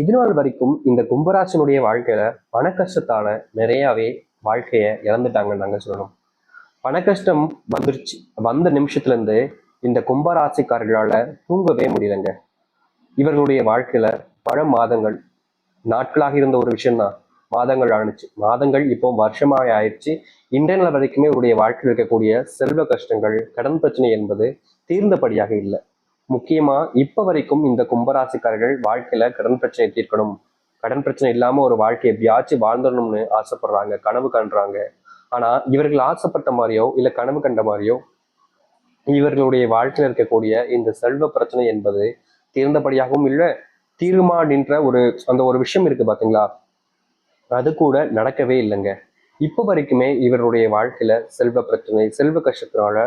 இது நாள் வரைக்கும் இந்த கும்பராசினுடைய வாழ்க்கையில பண கஷ்டத்தால நிறையாவே வாழ்க்கையை இழந்துட்டாங்கன்னு நாங்கள் சொல்லணும். பண கஷ்டம் வந்துருச்சு. வந்த நிமிஷத்துல இருந்து இந்த கும்பராசிக்காரர்களால தூங்கவே முடியலங்க. இவர்களுடைய வாழ்க்கையில பல மாதங்கள் நாட்களாக இருந்த ஒரு விஷயம்தான். மாதங்கள் ஆணுச்சு. மாதங்கள் இப்போ வருஷமாக ஆயிடுச்சு. இன்றைய நாள் வரைக்குமே இவருடைய வாழ்க்கையில் இருக்கக்கூடிய செல்வ கஷ்டங்கள் கடன் பிரச்சனை என்பது தீர்ந்தபடியாக இல்லை. முக்கியமா இப்ப வரைக்கும் இந்த கும்பராசிக்காரர்கள் வாழ்க்கையில கடன் பிரச்சனை தீர்க்கணும். கடன் பிரச்சனை இல்லாம ஒரு வாழ்க்கை எப்படியாச்சும் வாழ்ந்துடணும்னு ஆசைப்படுறாங்க கனவு காண்றாங்க. ஆனா இவர்கள் ஆசைப்பட்ட மாதிரியோ இல்ல கனவு கண்ட மாதிரியோ இவர்களுடைய வாழ்க்கையில் இருக்கக்கூடிய இந்த செல்வ பிரச்சனை என்பது தீர்ந்தபடியாகவும் இல்லை தீருமா அப்படின்ற ஒரு அந்த ஒரு விஷயம் இருக்கு பாத்தீங்களா? அது கூட நடக்கவே இல்லைங்க. இப்போ வரைக்குமே இவருடைய வாழ்க்கையில செல்வ பிரச்சனை செல்வ கஷ்டத்தினால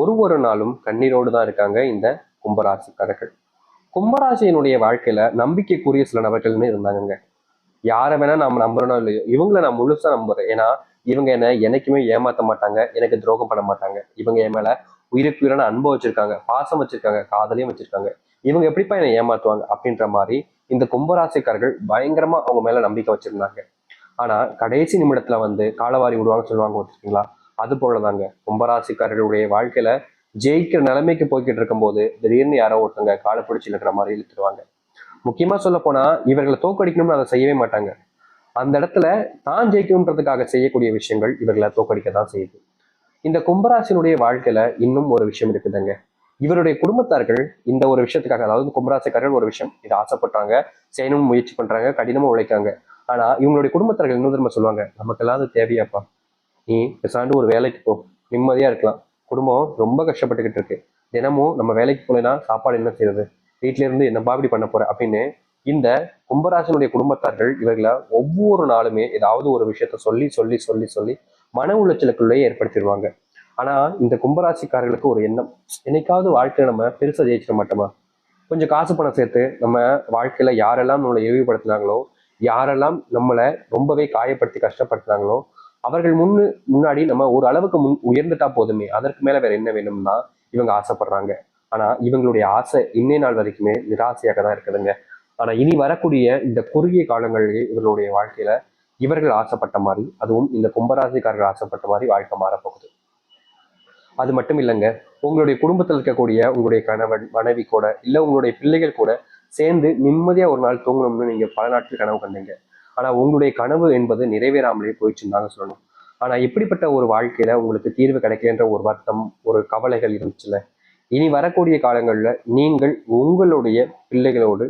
ஒரு ஒரு நாளும் கண்ணீரோடு தான் இருக்காங்க இந்த கும்பராசிக்காரர்கள் கும்பராசியினுடைய வாழ்க்கையில நம்பிக்கைக்குரிய சில நபர்கள்னு இருந்தாங்கங்க. யாரை வேணா நம்ம நம்புறனோ இல்லையோ இவங்கள நான் முழுசா நம்புறேன். ஏன்னா இவங்க என்ன என்னைக்குமே ஏமாத்த மாட்டாங்க எனக்கு துரோகம் பண்ண மாட்டாங்க. இவங்க என் மேல உயிருக்கு உயிரான அன்பை வச்சிருக்காங்க பாசம் வச்சிருக்காங்க காதலையும் வச்சிருக்காங்க. இவங்க எப்படிப்பா என்னை ஏமாத்துவாங்க அப்படின்ற மாதிரி இந்த கும்பராசிக்காரர்கள் பயங்கரமா அவங்க மேல நம்பிக்கை வச்சிருந்தாங்க. ஆனா கடைசி நிமிடத்துல வந்து காலவாரி விடுவாங்க சொல்லுவாங்க வச்சிருக்கீங்களா அது போலதாங்க. கும்பராசிக்காரர்களுடைய வாழ்க்கையில ஜெயிக்கிற நிலைமைக்கு போய்கிட்டு இருக்கும்போது திடீர்னு யாரோ ஒருத்தங்க காலை பிடிச்சி இருக்கிற மாதிரி இழுத்துருவாங்க. முக்கியமா சொல்ல போனால் இவர்களை தோக்கடிக்கணும்னு அதை செய்யவே மாட்டாங்க. அந்த இடத்துல தான் ஜெயிக்கணுன்றதுக்காக செய்யக்கூடிய விஷயங்கள் இவர்களை தோக்கடிக்க தான் செய்யுது. இந்த கும்பராசினுடைய வாழ்க்கையில இன்னும் ஒரு விஷயம் இருக்குதுங்க. இவருடைய குடும்பத்தார்கள் இந்த ஒரு விஷயத்துக்காக அதாவது கும்பராசிக்காரர்கள் ஒரு விஷயம் இதை ஆசைப்பட்டாங்க செய்யணும்னு முயற்சி பண்றாங்க கடினமா உழைக்காங்க ஆனா இவங்களுடைய குடும்பத்தார்கள் இன்னும் திரும்ப சொல்லுவாங்க நமக்கெல்லாம் அது தேவையாப்பா. நீ பெசாண்டு ஒரு வேலைக்கு போ நிம்மதியா இருக்கலாம். குடும்பம் ரொம்ப கஷ்டப்பட்டுக்கிட்டு இருக்கு. தினமும் நம்ம வேலைக்கு போலனா சாப்பாடு என்ன செய்யறது வீட்டில இருந்து என்ன பாபடி பண்ண போற? அப்படின்னு இந்த கும்பராசனுடைய குடும்பத்தார்கள் இவர்களை ஒவ்வொரு நாளுமே ஏதாவது ஒரு விஷயத்த சொல்லி சொல்லி சொல்லி சொல்லி மன உளைச்சலுக்குள்ளேயே ஏற்படுத்திடுவாங்க. ஆனா இந்த கும்பராசிக்காரர்களுக்கு ஒரு எண்ணம். என்னைக்காவது வாழ்க்கையில நம்ம பெருசா ஜெயிச்சிட மாட்டோமா? கொஞ்சம் காசு பணம் சேர்த்து நம்ம வாழ்க்கையில யாரெல்லாம் நம்மளை இழிவுபடுத்தினாங்களோ யாரெல்லாம் நம்மளை ரொம்பவே காயப்படுத்தி கஷ்டப்படுத்தினாங்களோ அவர்கள் முன்னு முன்னாடி நம்ம ஒரு அளவுக்கு முன் உயர்ந்துட்டா போதுமே. அதற்கு மேல வேற என்ன வேணும்னா இவங்க ஆசைப்படுறாங்க. ஆனா இவங்களுடைய ஆசை இன்னே நாள் வரைக்குமே நிராசையாக தான் இருக்குதுங்க. ஆனா இனி வரக்கூடிய இந்த குறுகிய காலங்களிலே இவர்களுடைய வாழ்க்கையில இவர்கள் ஆசைப்பட்ட மாதிரி அதுவும் இந்த கும்பராசிக்காரர்கள் ஆசைப்பட்ட மாதிரி வாழ்க்கை மாறப்போகுது. அது மட்டும் இல்லைங்க உங்களுடைய குடும்பத்தில் இருக்கக்கூடிய உங்களுடைய கணவன் மனைவி கூட இல்லை உங்களுடைய பிள்ளைகள் கூட சேர்ந்து நிம்மதியாக ஒரு நாள் தூங்கணும்னு நீங்கள் பல நாட்கள் கனவு கண்டீங்க. ஆனால் உங்களுடைய கனவு என்பது நிறைவேறாமலே போயிடுச்சுன்னு தாங்க சொல்லணும். ஆனால் இப்படிப்பட்ட ஒரு வாழ்க்கையில் உங்களுக்கு தீர்வு கிடைக்கலன்ற ஒரு வருத்தம் ஒரு கவலைகள் இருந்துச்சுல்ல? இனி வரக்கூடிய காலங்களில் நீங்கள் உங்களுடைய பிள்ளைகளோடு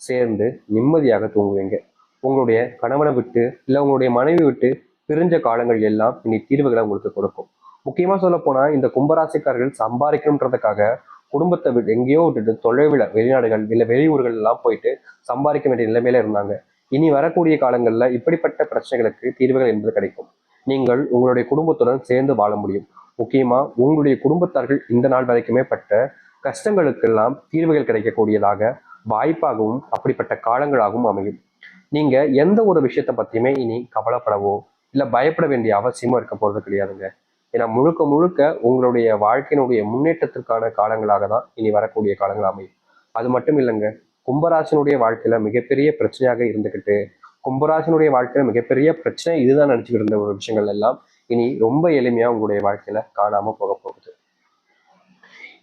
சேர்ந்து நிம்மதியாக தூங்குவீங்க. உங்களுடைய கணவனை விட்டு இல்லை உங்களுடைய மனைவி விட்டு பிரிஞ்ச காலங்கள் எல்லாம் இனி தீர்வுகளை உங்களுக்கு கொடுக்கும். முக்கியமாக சொல்ல இந்த கும்பராசிக்காரர்கள் சம்பாதிக்கணுன்றதுக்காக குடும்பத்தை விட்டு எங்கேயோ விட்டுட்டு தொலைவில் வெளிநாடுகள் இல்லை வெளியூர்கள் எல்லாம் போயிட்டு சம்பாதிக்க வேண்டிய நிலைமையில இருந்தாங்க. இனி வரக்கூடிய காலங்களில் இப்படிப்பட்ட பிரச்சனைகளுக்கு தீர்வுகள் என்பது கிடைக்கும். நீங்கள் உங்களுடைய குடும்பத்துடன் சேர்ந்து வாழ முடியும். முக்கியமா உங்களுடைய குடும்பத்தார்கள் இந்த நாள் வரைக்குமே பட்ட கஷ்டங்களுக்கெல்லாம் தீர்வுகள் கிடைக்கக்கூடியதாக வாய்ப்பாகவும் அப்படிப்பட்ட காலங்களாகவும் அமையும். நீங்க எந்த ஒரு விஷயத்த பத்தியுமே இனி கவலைப்படவோ இல்ல பயப்பட வேண்டிய அவசியமும் இருக்க போறது கிடையாதுங்க. ஏன்னா முழுக்க முழுக்க உங்களுடைய வாழ்க்கையினுடைய முன்னேற்றத்திற்கான காலங்களாக தான் இனி வரக்கூடிய காலங்கள் அமையும். அது மட்டும் இல்லைங்க கும்பராசினுடைய வாழ்க்கையில மிகப்பெரிய பிரச்சனையாக இருந்துகிட்டு கும்பராசினுடைய வாழ்க்கையில மிகப்பெரிய பிரச்சனை இதுதான் நினைச்சுக்கிட்டு இருந்த ஒரு விஷயங்கள் எல்லாம் இனி ரொம்ப எளிமையா உங்களுடைய வாழ்க்கையில காணாம போக போகுது.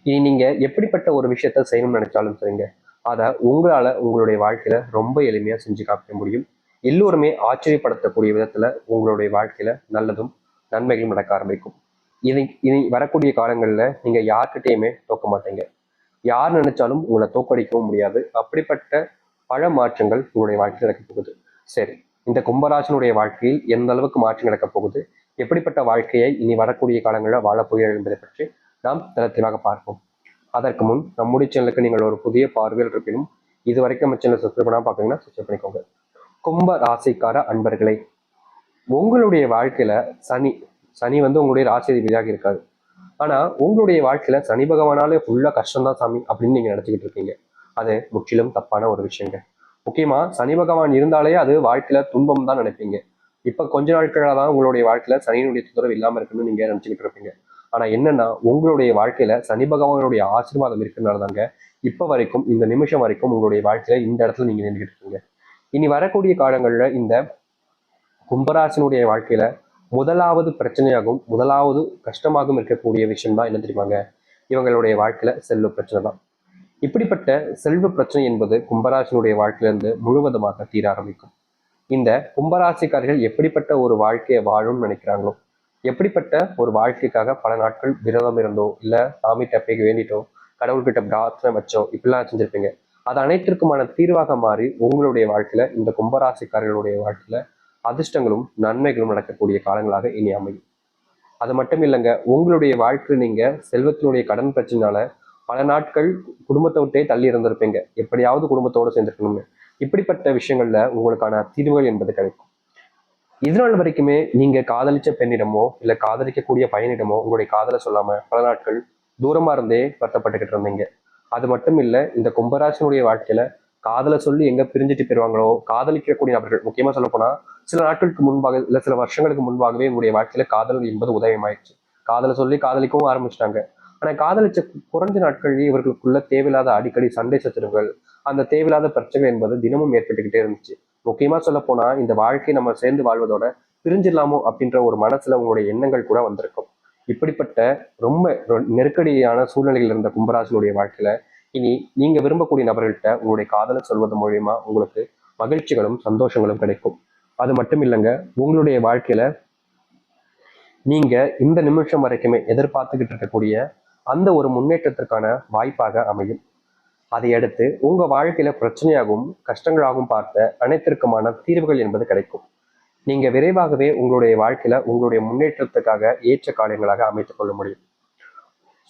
இனி நீங்க எப்படிப்பட்ட ஒரு விஷயத்த செய்யணும்னு நினைச்சாலும் சரிங்க அதை உங்களால உங்களுடைய வாழ்க்கையில ரொம்ப எளிமையா செஞ்சு காப்பிட முடியும். எல்லோருமே ஆச்சரியப்படுத்தக்கூடிய விதத்துல உங்களுடைய வாழ்க்கையில நல்லதும் நன்மைகளும் நடக்க ஆரம்பிக்கும். இனி இனி வரக்கூடிய காலங்களில் நீங்கள் யார்கிட்டயுமே தோக்க மாட்டீங்க. யார் நினைச்சாலும் உங்களை தோக்கடிக்கவும் முடியாது. அப்படிப்பட்ட பல மாற்றங்கள் உங்களுடைய வாழ்க்கையில் நடக்கப் போகுது. சரி இந்த கும்பராசனுடைய வாழ்க்கையில் எந்த அளவுக்கு மாற்றம் நடக்கப் போகுது? எப்படிப்பட்ட வாழ்க்கையை இனி வரக்கூடிய காலங்களில் வாழப்போகிறார் என்பதை பற்றி நாம் தெளிவாக பார்ப்போம். அதற்கு முன் நம்முடைய சேனலுக்கு நீங்கள் ஒரு புதிய பார்வையில் இருப்பினும் இது வரைக்கும் நம்ம சேனல் சப்ஸ்கிரைப் பண்ணாமல் பார்த்தீங்கன்னா சப்ஸ்கிரைப் பண்ணிக்கோங்க. கும்ப ராசிக்கார அன்பர்களே உங்களுடைய வாழ்க்கையில சனி சனி வந்து உங்களுடைய ராசி அதிபதியாக இருக்காது ஆனா உங்களுடைய வாழ்க்கையில சனி பகவானாலே ஃபுல்லா கஷ்டம்தான் சாமி அப்படின்னு நீங்க நினைச்சுக்கிட்டு இருக்கீங்க. அது முற்றிலும் தப்பான ஒரு விஷயங்க. முக்கியமா சனி பகவான் இருந்தாலே அது வாழ்க்கையில துன்பம் தான் நினைப்பீங்க. இப்ப கொஞ்ச நாட்களாக தான் உங்களுடைய வாழ்க்கையில சனியினுடைய தொந்தரவு இல்லாம இருக்குன்னு நீங்க நினைச்சுக்கிட்டு இருப்பீங்க. ஆனா என்னன்னா உங்களுடைய வாழ்க்கையில சனி பகவானுடைய ஆசீர்வாதம் இருக்கிறதுனால தாங்க இப்ப வரைக்கும் இந்த நிமிஷம் வரைக்கும் உங்களுடைய வாழ்க்கையில இந்த இடத்துல நீங்க நின்றுட்டு இருக்கீங்க. இனி வரக்கூடிய காலங்கள்ல இந்த கும்பராசினுடைய வாழ்க்கையில முதலாவது பிரச்சனையாகவும் முதலாவது கஷ்டமாகவும் இருக்கக்கூடிய விஷயம் தான் என்ன தெரியுமாங்க? இவங்களுடைய வாழ்க்கையில செல்வ பிரச்சனை தான். இப்படிப்பட்ட செல்வ பிரச்சனை என்பது கும்பராசினுடைய வாழ்க்கையிலிருந்து முழுவதுமாக தீர ஆரம்பிக்கும். இந்த கும்பராசிக்காரர்கள் எப்படிப்பட்ட ஒரு வாழ்க்கையை வாழும்னு நினைக்கிறாங்களோ எப்படிப்பட்ட ஒரு வாழ்க்கைக்காக பல நாட்கள் விரதம் இருந்தோ இல்லை சாமிகிட்ட டப்பைக்கு வேண்டிட்டோ கடவுள்கிட்ட பிரார்த்தனை வச்சோ இப்படிலாம் செஞ்சுருப்பீங்க. அது அனைத்திற்குமான தீர்வாக மாறி உங்களுடைய வாழ்க்கையில இந்த கும்பராசிக்காரர்களுடைய வாழ்க்கையில அதிர்ஷ்டங்களும் நன்மைகளும் நடக்கக்கூடிய காலங்களாக இனி அமையும். அது மட்டும் இல்லைங்க உங்களுடைய வாழ்க்கையில் நீங்க செல்வத்தினுடைய கடன் பிரச்சனைனால பல நாட்கள் குடும்பத்தை விட்டே தள்ளி இருந்திருப்பீங்க. எப்படியாவது குடும்பத்தோடு சேர்ந்துருக்கணும்னு இப்படிப்பட்ட விஷயங்கள்ல உங்களுக்கான தீர்வுகள் என்பது கிடைக்கும். இதனால் வரைக்குமே நீங்க காதலிச்ச பெண்ணிடமோ இல்லை காதலிக்கக்கூடிய பையனிடமோ உங்களுடைய காதலை சொல்லாம பல நாட்கள் தூரமா இருந்தே வருத்தப்பட்டுக்கிட்டு இருந்தீங்க. அது மட்டும் இல்லை இந்த கும்பராசினுடைய வாழ்க்கையில காதலை சொல்லி எங்க பிரிஞ்சுட்டு போயிருவாங்களோ காதலிக்கக்கூடிய நபர்கள் முக்கியமா சொல்ல போனா சில நாட்களுக்கு முன்பாக இல்ல சில வருஷங்களுக்கு முன்பாகவே உங்களுடைய வாழ்க்கையில காதல் என்பது உதயமாயிடுச்சு. காதலை சொல்லி காதலிக்கவும் ஆரம்பிச்சிட்டாங்க. ஆனா காதலிச்ச குறைஞ்ச நாட்களிலேயே இவர்களுக்குள்ள தேவையில்லாத அடிக்கடி சண்டை சச்சரவுகள் அந்த தேவையில்லாத பிரச்சனைகள் என்பது தினமும் ஏற்பட்டுக்கிட்டே இருந்துச்சு. முக்கியமா சொல்ல போனா இந்த வாழ்க்கையை நம்ம சேர்ந்து வாழ்வதோட பிரிஞ்சிடலாமோ அப்படின்ற ஒரு மனசுல உங்களுடைய எண்ணங்கள் கூட வந்திருக்கும். இப்படிப்பட்ட ரொம்ப நெருக்கடியான சூழ்நிலையில் இருந்த கும்பராசினுடைய வாழ்க்கையில இனி நீங்க விரும்பக்கூடிய நபர்கள்ட்ட உங்களுடைய காதலை சொல்வது மூலியமா உங்களுக்கு மகிழ்ச்சிகளும் சந்தோஷங்களும் கிடைக்கும். அது மட்டும் இல்லைங்க உங்களுடைய வாழ்க்கையில நீங்க இந்த நிமிஷம் வரைக்குமே எதிர்பார்த்துக்கிட்டு இருக்கக்கூடிய அந்த ஒரு முன்னேற்றத்திற்கான வாய்ப்பாக அமையும். அதை அடுத்து உங்க வாழ்க்கையில பிரச்சனையாகவும் கஷ்டங்களாகவும் பார்த்த அனைத்திற்குமான தீர்வுகள் என்பது கிடைக்கும். நீங்க விரைவாகவே உங்களுடைய வாழ்க்கையில உங்களுடைய முன்னேற்றத்துக்காக ஏற்ற காரியங்களாக அமைத்துக் கொள்ள முடியும்.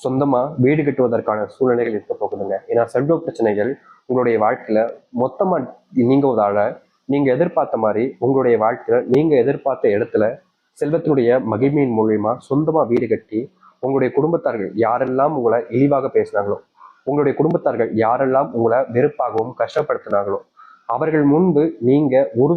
சொந்தமாக வீடு கட்டுவதற்கான சூழ்நிலைகள் இருக்க போகுதுங்க. ஏன்னா செல்வ பிரச்சனைகள் உங்களுடைய வாழ்க்கையில் மொத்தமாக நீங்குவதால் நீங்கள் எதிர்பார்த்த மாதிரி உங்களுடைய வாழ்க்கையில் நீங்கள் எதிர்பார்த்த இடத்துல செல்வத்தினுடைய மகிமையின் மூலியமா சொந்தமாக வீடு கட்டி உங்களுடைய குடும்பத்தார்கள் யாரெல்லாம் உங்களை இழிவாக பேசினாங்களோ உங்களுடைய குடும்பத்தார்கள் யாரெல்லாம் உங்களை வெறுப்பாகவும் கஷ்டப்படுத்தினாங்களோ அவர்கள் முன்பு நீங்கள் ஒரு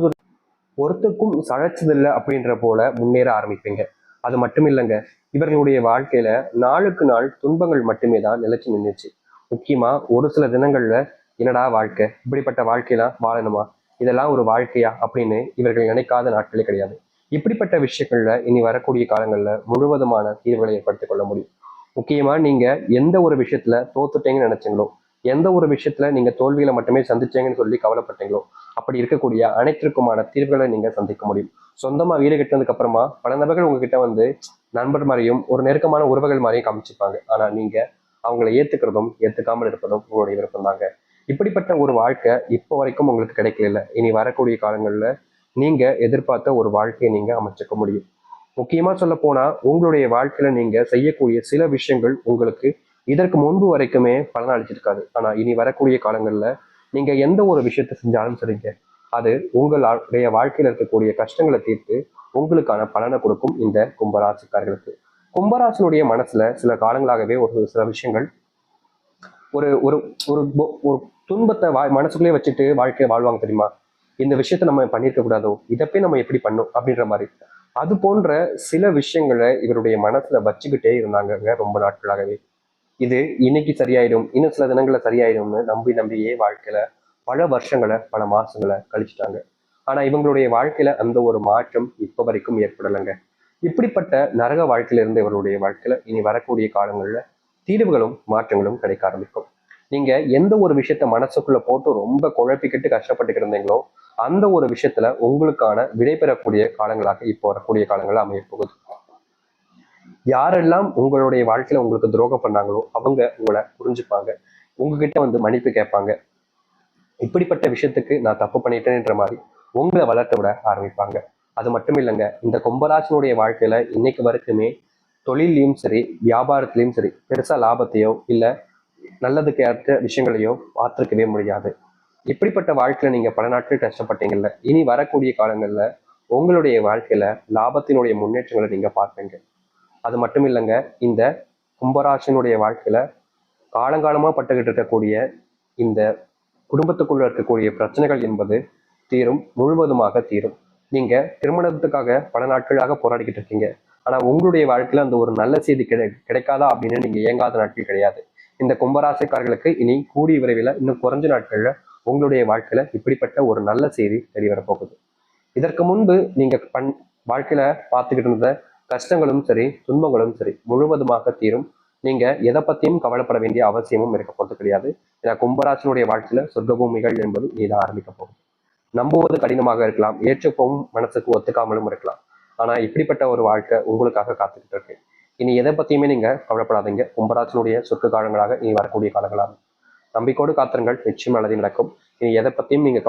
ஒருத்தருக்கும் சழைச்சதில்லை அப்படின்ற போல முன்னேற ஆரம்பிப்பீங்க. அது மட்டும் இல்லைங்க இவர்களுடைய வாழ்க்கையில நாளுக்கு நாள் துன்பங்கள் மட்டுமே தான் நிலைச்சு நின்றுச்சு முக்கியமா ஒரு சில தினங்கள்ல என்னடா வாழ்க்கை? இப்படிப்பட்ட வாழ்க்கையெல்லாம் வாழணுமா? இதெல்லாம் ஒரு வாழ்க்கையா? அப்படின்னு இவர்கள் நினைக்காத நாட்களே கிடையாது. இப்படிப்பட்ட விஷயங்கள்ல இனி வரக்கூடிய காலங்கள்ல முழுவதுமான தீர்வுகளை ஏற்படுத்திக் கொள்ள முடியும். முக்கியமா நீங்க எந்த ஒரு விஷயத்துல தோத்துட்டீங்கன்னு நினைச்சீங்களோ எந்த ஒரு விஷயத்துல நீங்க தோல்வியில மட்டுமே சந்திச்சீங்கன்னு சொல்லி கவலைப்பட்டீங்களோ அப்படி இருக்கக்கூடிய அனைத்திற்குமான தீர்வுகளை நீங்கள் சந்திக்க முடியும். சொந்தமாக வீடு கட்டினதுக்கு அப்புறமா பல நபர்கள் உங்ககிட்ட வந்து நண்பர் மாதிரியும் ஒரு நெருக்கமான உறவுகள் மாதிரியும் காமிச்சிப்பாங்க. ஆனால் நீங்கள் அவங்களை ஏற்றுக்கிறதும் ஏற்றுக்காமல் இருப்பதும் உங்களுடைய விருப்பம் தாங்க இப்படிப்பட்ட ஒரு வாழ்க்கை இப்போ வரைக்கும் உங்களுக்கு கிடைக்கல. இனி வரக்கூடிய காலங்களில் நீங்கள் எதிர்பார்த்த ஒரு வாழ்க்கையை நீங்கள் அமைச்சுக்க முடியும். முக்கியமாக சொல்ல போனால் உங்களுடைய வாழ்க்கையில் நீங்கள் செய்யக்கூடிய சில விஷயங்கள் உங்களுக்கு இதற்கு முன்பு வரைக்குமே பலன் அளிச்சிருக்காது. ஆனால் இனி வரக்கூடிய காலங்களில் நீங்க எந்த ஒரு விஷயத்தை செஞ்சாலும் சரிங்க. அது உங்களுடைய வாழ்க்கையில் இருக்கக்கூடிய கஷ்டங்களை தீர்த்து உங்களுக்கான பலனை கொடுக்கும் இந்த கும்பராசிக்காரர்களுக்கு. கும்பராசனுடைய மனசுல சில காலங்களாகவே ஒரு சில விஷயங்கள் ஒரு ஒரு ஒரு ஒரு துன்பத்தை வா மனசுக்குள்ளே வச்சுட்டு வாழ்க்கையை வாழ்வாங்க தெரியுமா? இந்த விஷயத்த நம்ம பண்ணியிருக்க கூடாதோ? இதப்பே நம்ம எப்படி பண்ணோம் அப்படின்ற மாதிரி. அது போன்ற சில விஷயங்களை இவருடைய மனசுல வச்சுக்கிட்டே இருந்தாங்க ரொம்ப நாட்களாகவே. இது இன்னைக்கு சரியாயிடும் இன்னும் சில தினங்களில் சரியாயிடும்னு நம்பி நம்பியே வாழ்க்கையில பல வருஷங்களை பல மாசங்களை கழிச்சிட்டாங்க. ஆனா இவங்களுடைய வாழ்க்கையில அந்த ஒரு மாற்றம் இப்ப வரைக்கும் ஏற்படலைங்க. இப்படிப்பட்ட நரக வாழ்க்கையில இருந்து இவருடைய வாழ்க்கையில இனி வரக்கூடிய காலங்களில் தீர்வுகளும் மாற்றங்களும் கிடைக்க ஆரம்பிக்கும். நீங்க எந்த ஒரு விஷயத்த மனசுக்குள்ள போட்டு ரொம்ப குழப்பிக்கிட்டு கஷ்டப்பட்டு இருந்தீங்களோ அந்த ஒரு விஷயத்துல உங்களுக்கான விடை பெறக்கூடிய காலங்களாக இப்போ வரக்கூடிய காலங்கள் அமைய போகுது யாரெல்லாம் உங்களுடைய வாழ்க்கையில உங்களுக்கு துரோகம் பண்ணாங்களோ அவங்க உங்களை புரிஞ்சுப்பாங்க. உங்ககிட்ட வந்து மன்னிப்பு கேட்பாங்க. இப்படிப்பட்ட விஷயத்துக்கு நான் தப்பு பண்ணிட்டேன்ற மாதிரி உங்களை வளர்த்த விட ஆரம்பிப்பாங்க. அது மட்டும் இல்லைங்க இந்த கும்பராசனுடைய வாழ்க்கையில இன்னைக்கு வரைக்குமே தொழிலையும் சரி வியாபாரத்திலையும் சரி பெருசா லாபத்தையோ இல்ல நல்லதுக்கு ஏற்ற விஷயங்களையோ பார்த்துருக்கவே முடியாது. இப்படிப்பட்ட வாழ்க்கையில நீங்க பல நாட்கள் கஷ்டப்பட்டீங்கல்ல இனி வரக்கூடிய காலங்கள்ல உங்களுடைய வாழ்க்கையில லாபத்தினுடைய முன்னேற்றங்களை நீங்க பார்ப்பீங்க. அது மட்டும் இல்லைங்க இந்த கும்பராசினுடைய வாழ்க்கையில் காலங்காலமாக பட்டுக்கிட்டு இருக்கக்கூடிய இந்த குடும்பத்துக்குள்ள இருக்கக்கூடிய பிரச்சனைகள் என்பது தீரும் முழுவதுமாக தீரும். நீங்கள் திருமணத்துக்காக பல நாட்களாக போராடிக்கிட்டு இருக்கீங்க. ஆனால் உங்களுடைய வாழ்க்கையில் அந்த ஒரு நல்ல செய்தி கிடை கிடைக்காதா அப்படின்னு நீங்கள் ஏங்காத நாட்கள் கிடையாது. இந்த கும்பராசிக்காரர்களுக்கு இனி கூடிய விரைவில் இன்னும் குறைஞ்ச நாட்களில் உங்களுடைய வாழ்க்கையில் இப்படிப்பட்ட ஒரு நல்ல செய்தி வெளிவரப்போகுது. இதற்கு முன்பு நீங்கள் பண் வாழ்க்கையில் பார்த்துக்கிட்டு இருந்த கஷ்டங்களும் சரி துன்பங்களும் சரி முழுவதுமாக தீரும். நீங்க எதை பத்தியும் கவலைப்பட வேண்டிய அவசியமும் இருக்க போறது கிடையாது. ஏன்னா கும்பராசினுடைய வாழ்க்கையில சொர்க்க பூமிகள் என்பது நீதான் ஆரம்பிக்க போகும் நம்புவது கடினமாக இருக்கலாம் ஏற்றுப்போவும் மனசுக்கு ஒத்துக்காமலும் இருக்கலாம். ஆனா இப்படிப்பட்ட ஒரு வாழ்க்கை உங்களுக்காக காத்துக்கிட்டு இருக்கு. இனி எதை பத்தியுமே நீங்க கவலைப்படாதீங்க. கும்பராசினுடைய சொர்க்க காலங்களாக இனி வரக்கூடிய காலங்களாகும். நம்பிக்கோடு காத்திரங்கள். நிச்சயம் நல்லது நடக்கும். இனி எதை பத்தியும் நீங்க